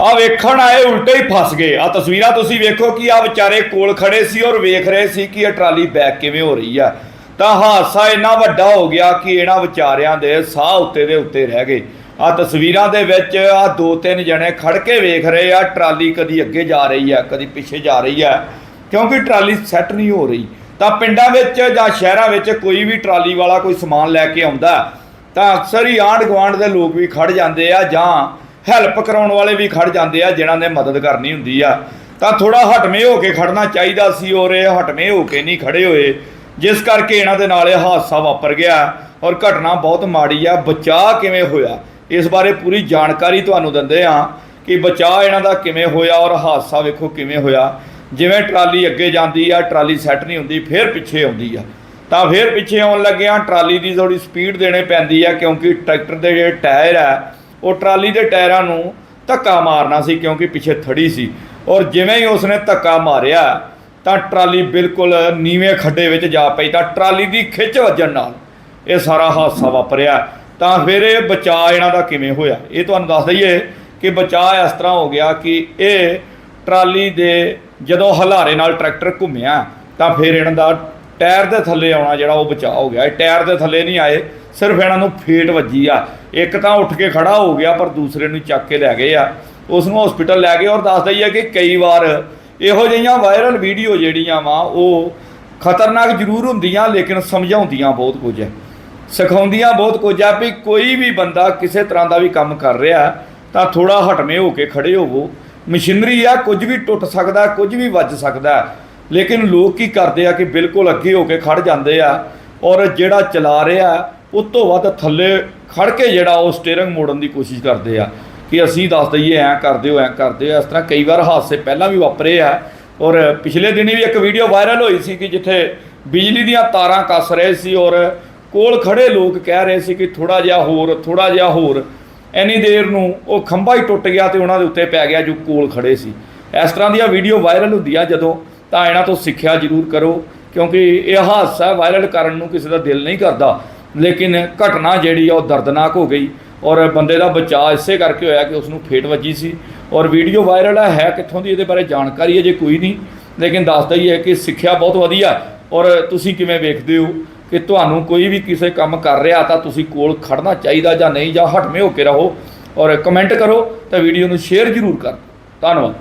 ਆ ਵੇਖਣ ਆਏ ਉਲਟੇ ਹੀ ਫਸ ਗਏ। ਆ ਤਸਵੀਰਾਂ ਤੁਸੀਂ ਵੇਖੋ ਕਿ ਆ ਵਿਚਾਰੇ ਕੋਲ ਖੜੇ ਸੀ ਔਰ ਵੇਖ ਰਹੇ ਸੀ ਕਿ ਇਹ ਟਰਾਲੀ ਬੈਕ ਕਿਵੇਂ ਹੋ ਰਹੀ ਆ। ਤਾਂ ਹਾਦਸਾ ਇੰਨਾ ਵੱਡਾ ਹੋ ਗਿਆ ਕਿ ਇਹਨਾਂ ਵਿਚਾਰਿਆਂ ਦੇ ਸਾਹ ਉੱਤੇ ਦੇ ਉੱਤੇ ਰਹਿ ਗਏ। ਆ ਤਸਵੀਰਾਂ ਦੇ ਵਿੱਚ ਆ ਦੋ ਤਿੰਨ ਜਣੇ ਖੜ ਕੇ ਵੇਖ ਰਹੇ ਆ, ਟਰਾਲੀ ਕਦੀ ਅੱਗੇ ਜਾ ਰਹੀ ਆ, ਕਦੀ ਪਿੱਛੇ ਜਾ ਰਹੀ ਆ, ਕਿਉਂਕਿ ਟਰਾਲੀ ਸੈੱਟ ਨਹੀਂ ਹੋ ਰਹੀ। ਤਾਂ ਪਿੰਡਾਂ ਵਿੱਚ ਜਾਂ ਸ਼ਹਿਰਾਂ ਵਿੱਚ ਕੋਈ ਵੀ ਟਰਾਲੀ ਵਾਲਾ ਕੋਈ ਸਮਾਨ ਲੈ ਕੇ ਆਉਂਦਾ, ਤਾਂ ਅਕਸਰ ਹੀ ਆਂਢ ਗੁਆਂਢ ਦੇ ਲੋਕ ਵੀ ਖੜ ਜਾਂਦੇ ਆ ਜਾਂ ਹੈਲਪ ਕਰਾਉਣ ਵਾਲੇ ਵੀ ਖੜ ਜਾਂਦੇ ਆ, ਜਿਨ੍ਹਾਂ ਨੇ ਮਦਦ ਕਰਨੀ ਹੁੰਦੀ ਆ। ਤਾਂ ਥੋੜਾ ਹਟਵੇਂ ਹੋ ਕੇ ਖੜਨਾ ਚਾਹੀਦਾ ਸੀ, ਔਰ ਇਹ ਹਟਵੇਂ ਹੋ ਕੇ ਨਹੀਂ ਖੜੇ ਹੋਏ। ਜਿਸ ਕਰਕੇ ਇਹਨਾਂ ਦੇ ਨਾਲ ਇਹ ਹਾਦਸਾ ਵਾਪਰ ਗਿਆ, ਔਰ ਘਟਨਾ ਬਹੁਤ ਮਾੜੀ ਆ। ਬਚਾਅ ਕਿਵੇਂ ਹੋਇਆ? ਇਸ ਬਾਰੇ ਪੂਰੀ ਜਾਣਕਾਰੀ ਤੁਹਾਨੂੰ ਦਿੰਦੇ ਆ ਕਿ ਬਚਾਅ ਇਹਨਾਂ ਦਾ ਕਿਵੇਂ ਹੋਇਆ, ਔਰ ਹਾਦਸਾ ਵੇਖੋ ਕਿਵੇਂ ਹੋਇਆ। ਜਿਵੇਂ ਟਰਾਲੀ ਅੱਗੇ ਜਾਂਦੀ ਆ, ਟਰਾਲੀ ਸੈੱਟ ਨਹੀਂ ਹੁੰਦੀ, ਫਿਰ ਪਿੱਛੇ ਆਉਂਦੀ ਆ। ਤਾਂ ਫਿਰ ਪਿੱਛੇ ਆਉਣ ਲੱਗਿਆ ਟਰਾਲੀ ਦੀ ਥੋੜੀ ਸਪੀਡ ਦੇਣੇ ਪੈਂਦੀ ਆ, ਕਿਉਂਕਿ ਟਰੈਕਟਰ ਦੇ ਜਿਹੜੇ ਟਾਇਰ ਆ ਉਹ ਟਰਾਲੀ ਦੇ ਟਾਇਰਾਂ ਨੂੰ ਧੱਕਾ ਮਾਰਨਾ ਸੀ ਕਿਉਂਕਿ ਪਿੱਛੇ ਥੜੀ ਸੀ। ਔਰ ਜਿਵੇਂ ਹੀ ਉਸਨੇ ਧੱਕਾ ਮਾਰਿਆ, ਤਾਂ ਟਰਾਲੀ ਬਿਲਕੁਲ ਨੀਵੇਂ ਖੱਡੇ ਵਿੱਚ ਜਾ ਪਈ, ਤਾਂ ਟਰਾਲੀ ਦੀ ਖਿੱਚ ਵੱਜਣ ਨਾਲ ਇਹ ਸਾਰਾ ਹਾਦਸਾ ਵਾਪਰਿਆ। ਤਾਂ ਫਿਰ ਇਹ ਬਚਾਅ ਇਹਨਾਂ ਦਾ ਕਿਵੇਂ ਹੋਇਆ? ਇਹ ਤੁਹਾਨੂੰ ਦੱਸ ਦਈਏ ਕਿ ਬਚਾਅ ਇਸ ਤਰ੍ਹਾਂ ਹੋ ਗਿਆ ਕਿ ਇਹ ਟਰਾਲੀ ਦੇ ਜਦੋਂ ਹਲਾਰੇ ਨਾਲ ਟਰੈਕਟਰ ਘੁੰਮਿਆ, ਤਾਂ ਫਿਰ ਇਹਨਾਂ ਦਾ ਟਾਇਰ ਦੇ ਥੱਲੇ ਆਉਣਾ ਜਿਹੜਾ ਉਹ ਬਚਾਅ ਹੋ ਗਿਆ। ਇਹ ਟਾਇਰ ਦੇ ਥੱਲੇ ਨਹੀਂ ਆਏ ਸਿਰਫ ਇਹਨਾਂ ਨੂੰ ਫੇਟ ਵੱਜੀ ਆ। ਇੱਕ ਤਾਂ ਉੱਠ ਕੇ ਖੜਾ ਹੋ ਗਿਆ, ਪਰ ਦੂਸਰੇ ਨੂੰ ਚੱਕ ਕੇ ਲੈ ਗਏ ਆ। ਉਸ ਨੂੰ ਹਸਪੀਟਲ ਲੈ ਗਏ ਔਰ ਦੱਸ ਦਈਏ ਕਿ ਕਈ ਵਾਰ ਇਹੋ ਜਿਹੀਆਂ ਵਾਇਰਲ ਵੀਡੀਓ ਜਿਹੜੀਆਂ ਵਾ, ਉਹ ਖਤਰਨਾਕ ਜ਼ਰੂਰ ਹੁੰਦੀਆਂ, ਲੇਕਿਨ ਸਮਝਾਉਂਦੀਆਂ ਬਹੁਤ ਕੁਝ ਹੈ ਸਿਖਾਉਂਦੀਆਂ ਬਹੁਤ ਕੁਝ ਆ ਵੀ ਕੋਈ ਵੀ ਬੰਦਾ ਕਿਸੇ ਤਰ੍ਹਾਂ ਦਾ ਵੀ ਕੰਮ ਕਰ ਰਿਹਾ, ਤਾਂ ਥੋੜਾ ਹਟਵੇਂ ਹੋ ਕੇ ਖੜੇ ਹੋਵੋ। ਮਸ਼ੀਨਰੀ ਆ, ਕੁਝ ਵੀ ਟੁੱਟ ਸਕਦਾ, ਕੁਝ ਵੀ ਵੱਜ ਸਕਦਾ। ਲੇਕਿਨ ਲੋਕ ਕੀ ਕਰਦੇ ਆ ਕਿ ਬਿਲਕੁਲ ਅੱਗੇ ਹੋ ਕੇ ਖੜ ਜਾਂਦੇ ਆ ਔਰ ਜਿਹੜਾ ਚਲਾ ਰਿਹਾ ਉਸ ਤੋਂ ਵੱਧ ਥੱਲੇ ਖੜ ਕੇ ਜਿਹੜਾ ਉਹ ਸਟੀਅਰਿੰਗ ਮੋੜਨ ਦੀ ਕੋਸ਼ਿਸ਼ ਕਰਦੇ ਆ ਕਿ ਅਸੀਂ ਦੱਸ ਦਈਏ, ਐਂ ਕਰਦੇ ਹੋ, ਐਂ ਕਰਦੇ ਹੋ। ਇਸ ਤਰ੍ਹਾਂ ਕਈ ਵਾਰ ਹਾਦਸੇ ਪਹਿਲਾਂ ਵੀ ਵਾਪਰੇ ਆ। ਔਰ ਪਿਛਲੇ ਦਿਨੀ ਵੀ ਇੱਕ ਵੀਡੀਓ ਵਾਇਰਲ ਹੋਈ ਸੀ ਕਿ ਜਿੱਥੇ ਬਿਜਲੀ ਦੀਆਂ ਤਾਰਾਂ ਕੱਸ ਰਹੇ ਸੀ ਔਰ ਕੋਲ ਖੜੇ ਲੋਕ ਕਹਿ ਰਹੇ ਸੀ ਕਿ ਥੋੜਾ ਜਿਹਾ ਹੋਰ ਥੋੜਾ ਜਿਹਾ ਹੋਰ। ਐਨੀ ਦੇਰ ਨੂੰ ਉਹ ਖੰਭਾ ਹੀ ਟੁੱਟ ਗਿਆ ਤੇ ਉਹਨਾਂ ਦੇ ਉੱਤੇ ਪੈ ਗਿਆ ਜੋ ਕੋਲ ਖੜੇ ਸੀ। ਇਸ ਤਰ੍ਹਾਂ ਦੀਆਂ ਵੀਡੀਓ ਵਾਇਰਲ ਹੁੰਦੀਆਂ ਜਦੋਂ, ਤਾਂ ਇਹਨਾਂ ਤੋਂ ਸਿੱਖਿਆ ਜ਼ਰੂਰ ਕਰੋ, ਕਿਉਂਕਿ ਇਹ ਹਾਦਸਾ ਵਾਇਰਲ ਕਰਨ ਨੂੰ ਕਿਸੇ ਦਾ ਦਿਲ ਨਹੀਂ ਕਰਦਾ। ਲੇਕਿਨ ਘਟਨਾ ਜਿਹੜੀ ਆ ਉਹ ਦਰਦਨਾਕ ਹੋ ਗਈ ਔਰ ਬੰਦੇ ਦਾ ਬਚਾਅ ਇਸੇ ਕਰਕੇ ਹੋਇਆ ਕਿ ਉਸ ਨੂੰ ਫੇਟ ਵੱਜੀ ਸੀ ਔਰ ਵੀਡੀਓ ਵਾਇਰਲ ਹੈ ਕਿੱਥੋਂ ਦੀ ਇਹਦੇ ਬਾਰੇ ਜਾਣਕਾਰੀ ਹੈ ਜੇ ਕੋਈ ਨਹੀਂ, ਲੇਕਿਨ ਦੱਸਦਾ ਹੀ ਹੈ ਕਿ ਸਿੱਖਿਆ ਬਹੁਤ ਵਧੀਆ ਔਰ ਤੁਸੀਂ ਕਿਵੇਂ ਵੇਖਦੇ ਹੋ ਕਿ ਤੁਹਾਨੂੰ ਕੋਈ ਵੀ ਕਿਸੇ ਕੰਮ ਕਰ ਰਿਹਾ ਤਾਂ ਤੁਸੀਂ ਕੋਲ ਖੜਨਾ ਚਾਹੀਦਾ ਜਾਂ ਨਹੀਂ ਜਾਂ ਹਟਵੇਂ ਹੋ ਕੇ ਰਹੋ ਔਰ ਕਮੈਂਟ ਕਰੋ ਤਾਂ ਵੀਡੀਓ ਨੂੰ ਸ਼ੇਅਰ ਜ਼ਰੂਰ ਕਰ, ਧੰਨਵਾਦ।